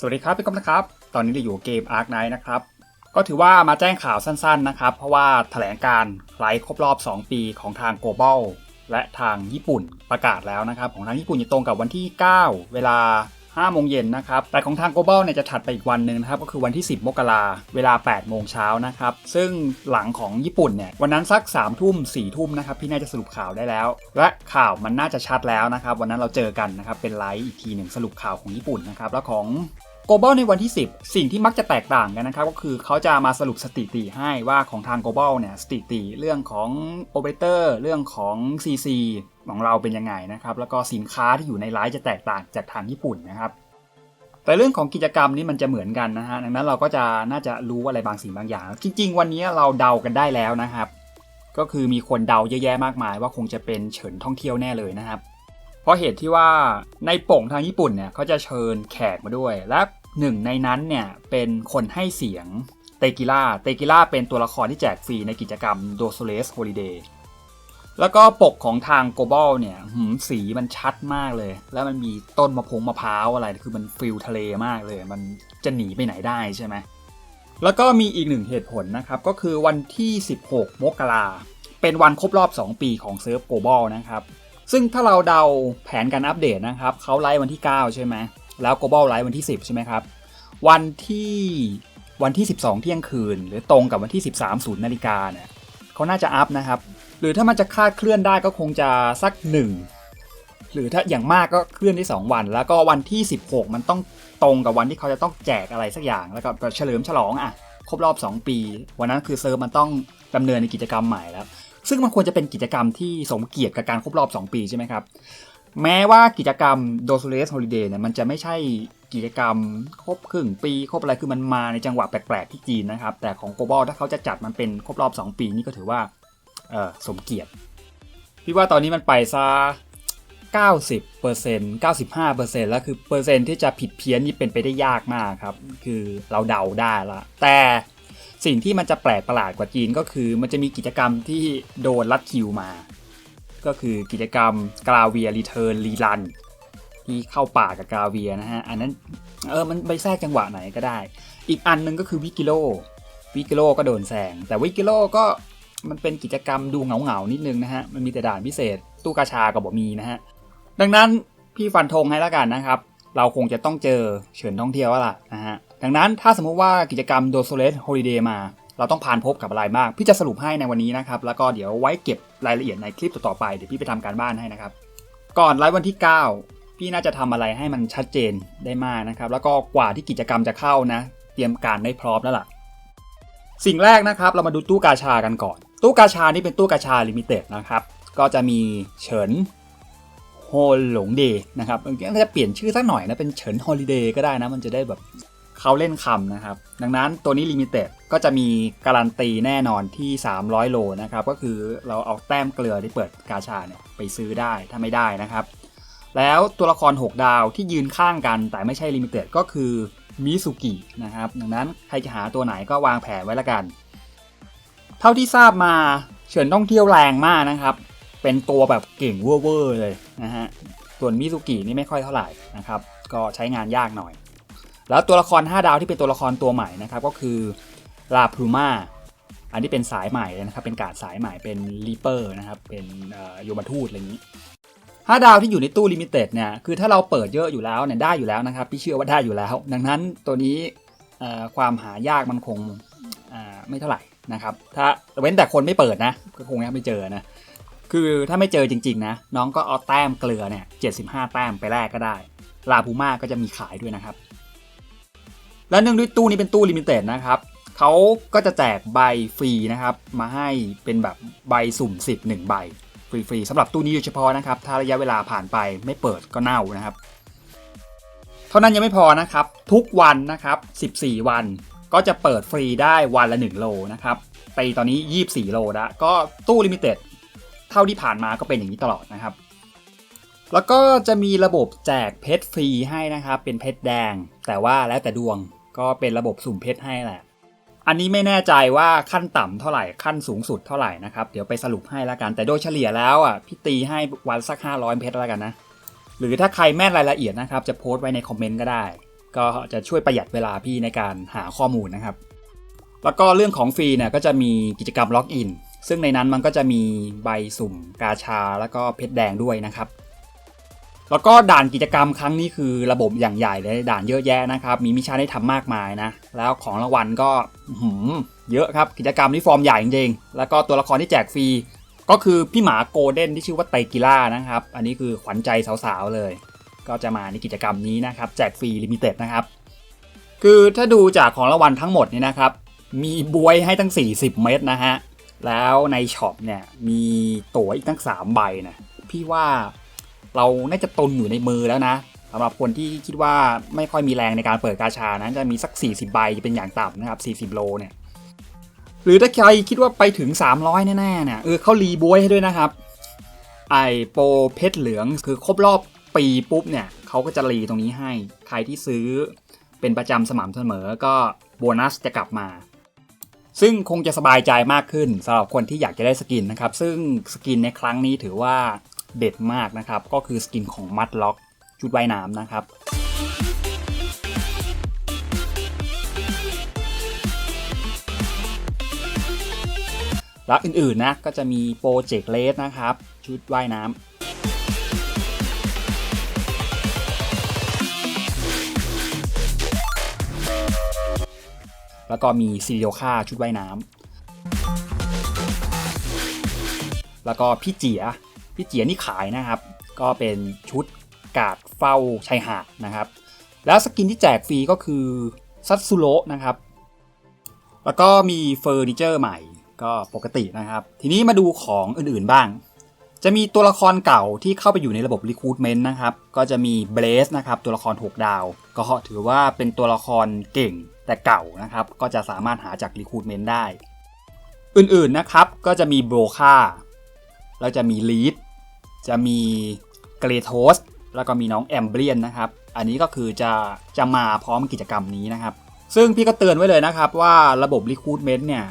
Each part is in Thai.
สวัสดีครับพี่ก๊อฟนะครับ ตอนนี้เราอยู่เกม Ark Knight นะครับ ก็ถือว่ามาแจ้งข่าวสั้นๆนะครับ เพราะว่าแถลงการไลฟ์ครบรอบ 2 ปีของทาง Global และทางญี่ปุ่นประกาศแล้วนะครับ ของทางญี่ปุ่นจะตรงกับวันที่ 9 เวลา 5 โมงเย็นนะครับ แต่ของทาง global เนี่ยจะถัดไปอีกวันหนึ่งนะครับ ก็คือวันที่ 10 มกราเวลา 8 โมงเช้านะครับ ซึ่งหลังของญี่ปุ่นเนี่ยวันนั้นสัก 3 ทุ่ม 4 ทุ่มนะครับพี่น่าจะสรุปข่าวได้แล้ว และข่าวมันน่าจะชัดแล้วนะครับ วันนั้นเราเจอกันนะครับเป็นไลฟ์อีกทีหนึ่งสรุปข่าวของญี่ปุ่นนะครับแล้วของ global ในวันที่ 10 สิ่งที่มักจะแตกต่างกันนะครับ ก็คือเขาจะมาสรุปสถิติให้ว่าของทาง global เนี่ยสถิติเรื่องของ operator เรื่องของ CC ของเราเป็นยังไงนะครับ แล้วก็สินค้าที่อยู่ในไลฟ์จะแตกต่างจากทางญี่ปุ่นนะครับ แต่เรื่องของกิจกรรมนี่มันจะเหมือนกันนะฮะดังนั้นเราก็จะน่าจะรู้อะไรบางสิ่งบางอย่าง จริง ๆ วันนี้เราเดากันได้แล้วนะครับ ก็คือมีคนเดาเยอะแยะมากมาย ว่าคงจะเป็นเฉินท่องเที่ยวแน่เลยนะครับ ราะเหตุที่ว่าในป่งทางญี่ปุ่นเนี่ยเขาจะเชิญแขกมาด้วย และหนึ่งในนั้นเนี่ยเป็นคนให้เสียงเตกิล่าเตกิล่าเป็นตัวละครที่แจกฟรีในกิจกรรม d o s o l e s Holiday แล้วก็ปกของทาง global เนี่ยหืมสีมันชัดมากเลย แล้วมันมีต้นมะพงมะพร้าวอะไร คือมันฟิลทะเลมากเลย มันจะหนีไปไหนได้ใช่ไหม แล้วก็มีอีกหนึ่งเหตุผลนะครับ ก็คือวันที่ 16 มกราเป็นวันครบรอบ 2 ปีของเซิร์ฟ global นะครับ ซึ่งถ้าเราเดาแผนการอัปเดตนะครับเขาไลฟ์วันที่ 9 ใช่ไหมแล้ว global ไลฟ์วันที่ 10 ใช่ไหมครับ วันที่วันที่ 12 เที่ยงคืน หรือตรงกับวันที่ 13 0นาฬิกาเนี่ยเขาน่าจะอัพนะครับ หรือถ้ามันจะคาดเคลื่อนได้ก็คงจะสัก 1 หรือถ้าอย่างมากก็เคลื่อนที่2วัน แล้วก็วันที่ 16 มันต้องตรงกับวันที่เขาจะต้องแจกอะไรสักอย่างแล้วก็เฉลิมฉลองอะครบรอบ 2 ปี วันนั้นคือเซิร์ฟมันต้องดำเนินในกิจกรรมใหม่แล้ว ซึ่งมันควรจะเป็นกิจกรรมที่สมเกียรติกับการครบรอบ 2 ปีใช่ไหมครับ แม้ว่ากิจกรรม d o s o l e s Holiday เนี่ยมันจะไม่ใช่กิจกรรมครบครึ่งปีครบอะไรคือมันมาในจังหวะแปลกๆที่จีนนะครับ แต่ของ global ถ้าเขาจะจัดมันเป็นครบรอบ 2 ปีนี่ก็ถือว่าเออสมเกียรติพี่ว่าตอนนี้มันไปซะ90% 95%แล้วคือเปอร์เซ็นต์ที่จะผิดเพี้ยนนี่เป็นไปได้ยากมากครับ คือเราเดาได้ละแต่ สิ่งที่มันจะแปลกประหลาดกว่าจีนก็คือ มันจะมีกิจกรรมที่โดนลัดคิวมา ก็คือกิจกรรมกราเวียรีเทิร์นรีรันที่เข้าป่ากับกราเวียนะฮะ อันนั้นเออมันไปแทรกจังหวะไหนก็ได้ อีกอันหนึงก็คือวิกิโลวิกิโลก็โดนแซงแต่วิกิโลก็มันเป็นกิจกรรมดูเหงาเหงาๆนิดนึงนะฮะ มันมีแต่ด่านพิเศษ ตู้กาชากับบ่มีนะฮะ ดังนั้นพี่ฟันธงให้แล้วกันนะครับ เราคงจะต้องเจอเฉินท่องเที่ยวแล้วล่ะนะฮะ ดังนั้นถ้าสมมุติว่ากิจกรรมโดโซเลสโฮลิเดย์มา เราต้องผ่านพบกับอะไรบ้างพี่จะสรุปให้ในวันนี้นะครับ แล้วก็เดี๋ยวไว้เก็บรายละเอียดในคลิปต่อๆไป เดี๋ยวพี่ไปทำการบ้านให้นะครับ ก่อนไลฟ์วันที่ 9 พี่น่าจะทำอะไรให้มันชัดเจนได้มากนะครับ แล้วก็กว่าที่กิจกรรมจะเข้านะ เตรียมการได้พร้อมแล้วล่ะ สิ่งแรกนะครับ เรามาดูตู้กาชากันก่อน ตู้กาชานี่เป็นตู้กาชาลิมิเต็ดนะครับ ก็จะมีเฉินโฮหลงเดย์นะครับมันจะเปลี่ยนชื่อสักหน่อยนะเป็นเฉินฮอลิเดย์ก็ได้นะ มันจะได้แบบ เขาเล่นคำนะครับ ดังนั้นตัวนี้ลิมิเต็ดก็จะมีการันตีแน่นอนที่ 300 โลนะครับ ก็คือเราเอาแต้มเกลือที่เปิดกาชาเนี่ยไปซื้อได้ถ้าไม่ได้นะครับ แล้วตัวละคร 6 ดาวที่ยืนข้างกันแต่ไม่ใช่ลิมิเต็ดก็คือมิสุกินะครับ ดังนั้นใครจะหาตัวไหนก็วางแผนไว้ละกัน เท่าที่ทราบมาเฉินต้องเที่ยวแรงมากนะครับ เป็นตัวแบบเก่งเวอร์เลยนะฮะ ส่วนมิซุกินี่ไม่ค่อยเท่าไหร่นะครับ ก็ใช้งานยากหน่อย แล้วตัวละคร 5 ดาวที่เป็นตัวละครตัวใหม่นะครับก็คือลาพลูมาอันนี้เป็นสายใหม่เลยนะครับเป็นการดสายใหม่เป็นรีเปอร์นะครับเป็นโยมทูตอะไรอย่างนี้5ดาวที่อยู่ในตู้ลิมิเต็ดเนี่ยคือถ้าเราเปิดเยอะอยู่แล้วเนี่ยได้อยู่แล้วนะครับพี่เชื่อว่าได้อยู่แล้ว ดังนั้นตัวนี้ความหายากมันคงไม่เท่าไหร่นะครับถ้าเว้นแต่คนไม่เปิดนะก็คงยังไม่เจอนะคือถ้าไม่เจอจริงๆนะน้องก็เอาแต้มเกลือเนี่ย75 แต้มไปแลกก็ได้ ลาบูมาก็จะมีขายด้วยนะครับ และเนื่องด้วยตู้นี้เป็นตู้ลิมิเต็ดนะครับเขาก็จะแจกใบฟรีนะครับ มาให้เป็นแบบใบสุ่ม 10 1 ใบ ฟรีๆสำหรับตู้นี้โดยเฉพาะนะครับ ถ้าระยะเวลาผ่านไปไม่เปิดก็เน่านะครับ เท่านั้นยังไม่พอนะครับ ทุกวันนะครับ 14 วันก็จะเปิดฟรีได้วันละ 1 โลนะครับไปตอนนี้ 24 โลแล้วก็ตู้ลิมิเต็ดเท่าที่ผ่านมาก็เป็นอย่างนี้ตลอดนะครับ แล้วก็จะมีระบบแจกเพชรฟรีให้นะครับ เป็นเพชรแดง แต่ว่าแล้วแต่ดวง ก็เป็นระบบสุ่มเพชรให้แหละ อันนี้ไม่แน่ใจว่าขั้นต่ำเท่าไหร่ขั้นสูงสุดเท่าไหร่นะครับ เดี๋ยวไปสรุปให้ล้วกัน แต่โดยเฉลี่ยแล้วอะพี่ตีให้วันสัก 500 เพชรล้วกันนะ หรือถ้าใครแม่นรายละเอียดนะครับ จะโพสต์ไว้ในคอมเมนต์ก็ได้ ก็จะช่วยประหยัดเวลาพี่ในการหาข้อมูลนะครับ แล้วก็เรื่องของฟรีเนี่ยก็จะมีกิจกรรมล็อกอินซึ่งในนั้นมันก็จะมีใบสุ่มกาชาแล้วก็เพชรแดงด้วยนะครับ แล้วก็ด่านกิจกรรมครั้งนี้คือระบบอย่างใหญ่เลยด่านเยอะแยะนะครับ มีมิชชั่นให้ทำมากมายนะ แล้วของรางวัลก็หืมเยอะครับ กิจกรรมนี้ฟอร์มใหญ่จริงๆ แล้วก็ตัวละครที่แจกฟรี ก็คือพี่หมาโกลเด้นที่ชื่อว่าไตกิล่านะครับ อันนี้คือขวัญใจสาวๆเลย ก็จะมาในกิจกรรมนี้นะครับ แจกฟรีลิมิเต็ดนะครับ คือถ้าดูจากของรางวัลทั้งหมดนี่นะครับ มีบวยให้ตั้ง 40 เม็ดนะฮะ แล้วในช็อปเนี่ยมีตั๋วอีกตั้ง 3 ใบนะ พี่ว่า เราน่าจะตุนอยู่ในมือแล้วนะสำหรับคนที่คิดว่าไม่ค่อยมีแรงในการเปิดกาชานะจะมีสัก 40 ใบจะเป็นอย่างต่ำนะครับ40 โลเนี่ยหรือถ้าใครคิดว่าไปถึง 300 แน่ๆเนี่ยเออเขารีบวยให้ด้วยนะครับไอโปเพชรเหลืองคือครบรอบปีปุ๊บเนี่ยเขาก็จะรีตรงนี้ให้ ใครที่ซื้อเป็นประจำสม่ำเสมอก็โบนัสจะกลับมา ซึ่งคงจะสบายใจมากขึ้นสำหรับคนที่อยากจะได้สกินนะครับ ซึ่งสกินในครั้งนี้ถือว่า เด็ดมากนะครับ ก็คือสกินของมัดล็อกชุดว่ายน้ำนะครับแล้วอื่นๆนะก็จะมีโปรเจกต์เลสนะครับ ชุดว่ายน้ำแล้วก็มีซีเรียลค่าชุดว่ายน้ำ แล้วก็พี่เจีย พี่เจียนี่ขายนะครับ ก็เป็นชุดกาดเฝ้าชายหาดนะครับ แล้วสกินที่แจกฟรีก็คือซัตสุโระนะครับ แล้วก็มีเฟอร์นิเจอร์ใหม่ก็ปกตินะครับ ทีนี้มาดูของอื่นๆบ้าง จะมีตัวละครเก่าที่เข้าไปอยู่ในระบบ Recruitment นะครับ ก็จะมีเบสนะครับตัวละคร 6 ดาว ก็ถือว่าเป็นตัวละครเก่งแต่เก่านะครับ ก็จะสามารถหาจาก Recruitment ได้ อื่นๆนะครับก็จะมีโบรคาแล้วจะมีลีด จะมีเกรโทสแล้วก็มีน้องแอมเบรียนนะครับ อันนี้ก็คือจะจะมาพร้อมกิจกรรมนี้นะครับ ซึ่งพี่ก็เตือนไว้เลยนะครับว่าระบบ Recruitment เนี่ย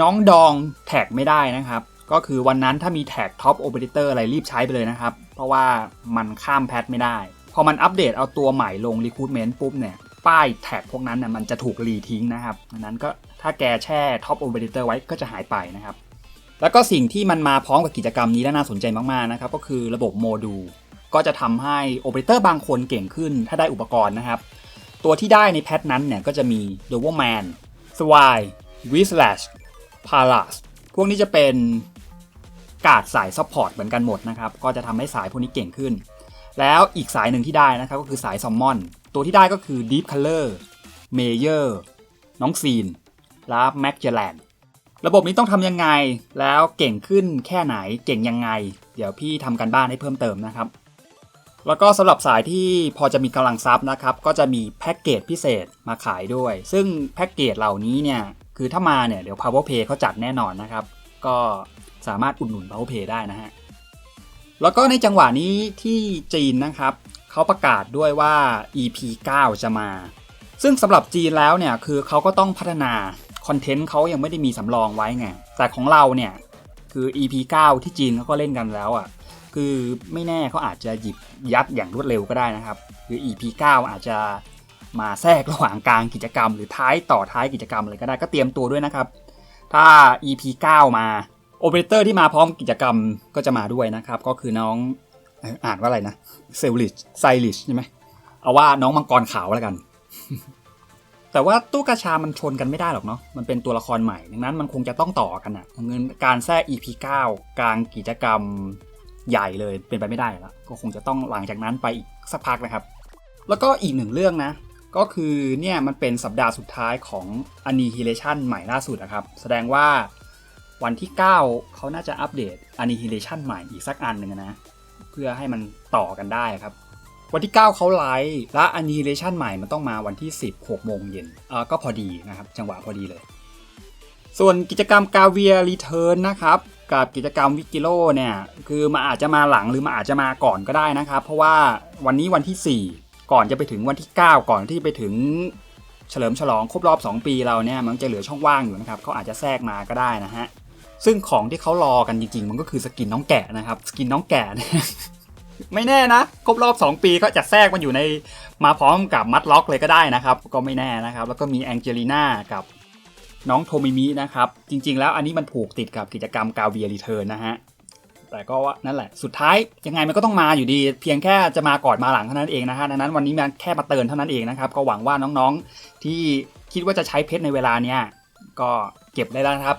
น้องดองแท็กไม่ได้นะครับ ก็คือวันนั้นถ้ามีแท็กท็อปโอเปอเรเตอร์อะไรรีบใช้ไปเลยนะครับ เพราะว่ามันข้ามแพทไม่ได้ พอมันอัปเดตเอาตัวใหม่ลง Recruitment ปุ๊บเนี่ยป้ายแท็กพวกนั้นนะมันจะถูกรีทิ้งนะครับดังนั้นก็ถ้าแกแช่ท็อปโอเปอเรเตอร์ไว้ก็จะหายไปนะครับ แล้วก็สิ่งที่มันมาพร้อมกับกิจกรรมนี้และน่าสนใจมากๆนะครับก็คือระบบโมดูลก็จะทำให้โอเปอเรเตอร์บางคนเก่งขึ้นถ้าได้อุปกรณ์นะครับ ตัวที่ได้ในแพทนั้นเนี่ยก็จะมี d o v e r m a n s w i w i s l a s h พาลัสพวกนี้จะเป็นกาดสายซัพพอร์ตเหมือนกันหมดนะครับ ก็จะทำให้สายพวกนี้เก่งขึ้น แล้วอีกสายหนึ่งที่ได้นะครับก็คือสายซอมมอนตัวที่ได้ก็คือ Deep Color Mayor น้องซีนและแม็กเจแลน ระบบนี้ต้องทำยังไง แล้วเก่งขึ้นแค่ไหน เก่งยังไง เดี๋ยวพี่ทำกันบ้านให้เพิ่มเติมนะครับ แล้วก็สำหรับสายที่พอจะมีกำลังทรัพย์นะครับ ก็จะมีแพ็กเกจพิเศษมาขายด้วย ซึ่งแพ็กเกจเหล่านี้เนี่ย คือถ้ามาเนี่ยเดี๋ยว PowerPay เขาจัดแน่นอนนะครับ ก็สามารถอุดหนุน PowerPay ได้นะฮะ แล้วก็ในจังหวะนี้ที่จีนนะครับเขาประกาศด้วยว่า EP 9 จะมา ซึ่งสำหรับจีนแล้วเนี่ยคือเขาก็ต้องพัฒนา คอนเทนต์เขายังไม่ได้มีสำรองไว้ไง แต่ของเราเนี่ยคือ EP 9 ที่จีนเขาก็เล่นกันแล้วอะ่ะ คือไม่แน่เขาอาจจะหยิบยัดอย่างรวดเร็วก็ได้นะครับ คือ EP 9 อาจจะมาแทรกระหว่างกลางกิจกรรม หรือท้ายต่อท้ายกิจกรรมอะไรก็ได้ก็เตรียมตัวด้วยนะครับ ถ้า EP 9 มาโอเปอเรเตอร์ที่มาพร้อมกิจกรรมก็จะมาด้วยนะครับ ก็คือน้องอ่ออ่านว่าอะไรนะเซลลิชไซลิชใช่ไหมเอาว่าน้องมังกรขาวแล้วกัน แต่ว่าตู้กาชามันชนกันไม่ได้หรอกเนาะ มันเป็นตัวละครใหม่ ดังนั้นมันคงจะต้องต่อกันอะเงินการแทรก EP 9กลางกิจกรรมใหญ่เลยเป็นไปไม่ได้แล้ว ก็คงจะต้องหลังจากนั้นไปอีกสักพักนะครับ แล้วก็อีกหนึ่งเรื่องนะ ก็คือเนี่ยมันเป็นสัปดาห์สุดท้ายของ Annihilation ใหม่ล่าสุดนะครับ แสดงว่าวันที่ 9 เขาน่าจะอัปเดต Annihilation ใหม่อีกสักอันหนึ่งนะ เพื่อให้มันต่อกันได้ครับ วันที่ 9เขาไลฟ์และ Annihilation ใหม่มันต้องมาวันที่ 10 6โมงเย็นอ่าก็พอดีนะครับ จังหวะพอดีเลย ส่วนกิจกรรมกาเวียรีเทิร์นนะครับ กับกิจกรรมวิกิโลเนี่ยคือมันอาจจะมาหลังหรือมันอาจจะมาก่อนก็ได้นะครับ เพราะว่าวันนี้วันที่ 4 ก่อนจะไปถึงวันที่ 9 ก่อนที่ไปถึงเฉลิมฉลองครบรอบ 2 ปีเราเนี่ยมันจะเหลือช่องว่างอยู่นะครับเขาอาจจะแทรกมาก็ได้นะฮะซึ่งของที่เขารอกันจริงๆ มันก็คือสกินน้องแกะนะครับ สกินน้องแก่ ไม่แน่นะครบรอบ 2 ปีก็จะแทรกมันอยู่ในมาพร้อมกับมัดล็อกเลยก็ได้นะครับ ก็ไม่แน่นะครับ แล้วก็มีแองเจลิน่ากับน้องโทมิมินะครับ จริง ๆ แล้วอันนี้มันผูกติดกับกิจกรรมกาเวียรีเทิร์นนะฮะแต่ก็ว่านั่นแหละสุดท้ายยังไงมันก็ต้องมาอยู่ดี เพียงแค่จะมาก่อนมาหลังเท่านั้นเองนะฮะดังนั้นวันนี้มันแค่มาเตือนเท่านั้นเองนะครับ ก็หวังว่าน้องๆที่คิดว่าจะใช้เพชรในเวลาเนี้ยก็เก็บได้แล้วนะครับ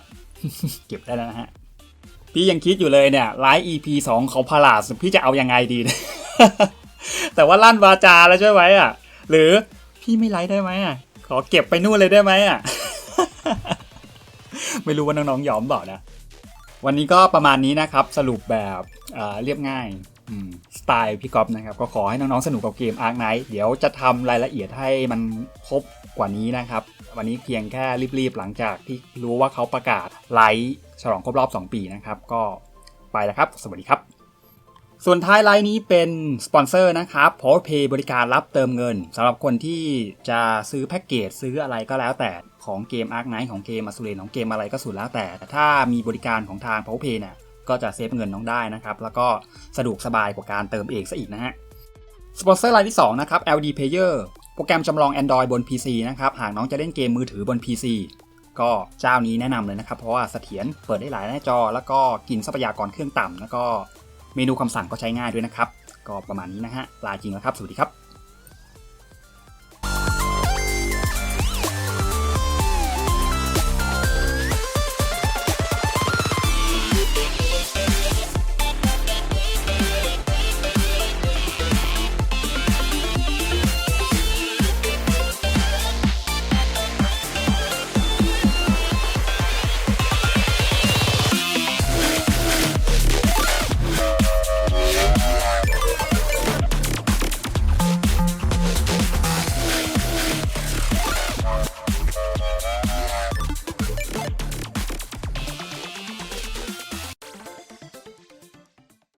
เก็บได้แล้วนะฮะ พี่ยังคิดอยู่เลยเนี่ยไลฟ์ EP 2ของพาราสพี่จะเอายังไงดี แต่ว่าลั่นวาจาแล้วใช่ไหมอะ หรือพี่ไม่ไลฟ์ได้ไหมอะ ขอเก็บไปนู่นเลยได้ไหมอะ ไม่รู้ว่าน้องๆยอมเปล่านะ วันนี้ก็ประมาณนี้นะครับ สรุปแบบเเรียบง่ายสไตล์พี่ก๊อฟนะครับ ก็ขอให้น้องๆสนุกกับเกม Ark Knight เดี๋ยวจะทำรายละเอียดให้มันครบกว่านี้นะครับ วันนี้เพียงแค่รีบๆ หลังจากที่รู้ว่าเขาประกาศไลฟ์ฉลองครบรอบ 2 ปีนะครับ ก็ไปแล้วครับ สวัสดีครับ ส่วนท้ายไลน์นี้เป็นสปอนเซอร์นะครับ PowerPay บริการรับเติมเงินสำหรับคนที่จะซื้อแพ็กเกจซื้ออะไรก็แล้วแต่ของเกม Ark Knight ของเกม a า u เ e นของเกมอะไรก็สุดแล้วแต่ แต่ถ้ามีบริการของทาง PowerPay เนี่ยก็จะเซฟเงินน้องได้นะครับ แล้วก็สะดวกสบายกว่าการเติมเองซะอีกนะฮะสปอนเซอร์รายที่2นะครับ LD Player โปรแกรมจำลอง Android บน PC นะครับ หากน้องจะเล่นเกมมือถือบน PC ก็เจ้านี้แนะนำเลยนะครับ เพราะว่าเสถียรเปิดได้หลายหน้าจอ แล้วก็กินทรัพยากรเครื่องต่ำแล้วก็เมนูคำสั่งก็ใช้ง่ายด้วยนะครับ ก็ประมาณนี้นะฮะลาจริงแล้วครับ สวัสดีครับ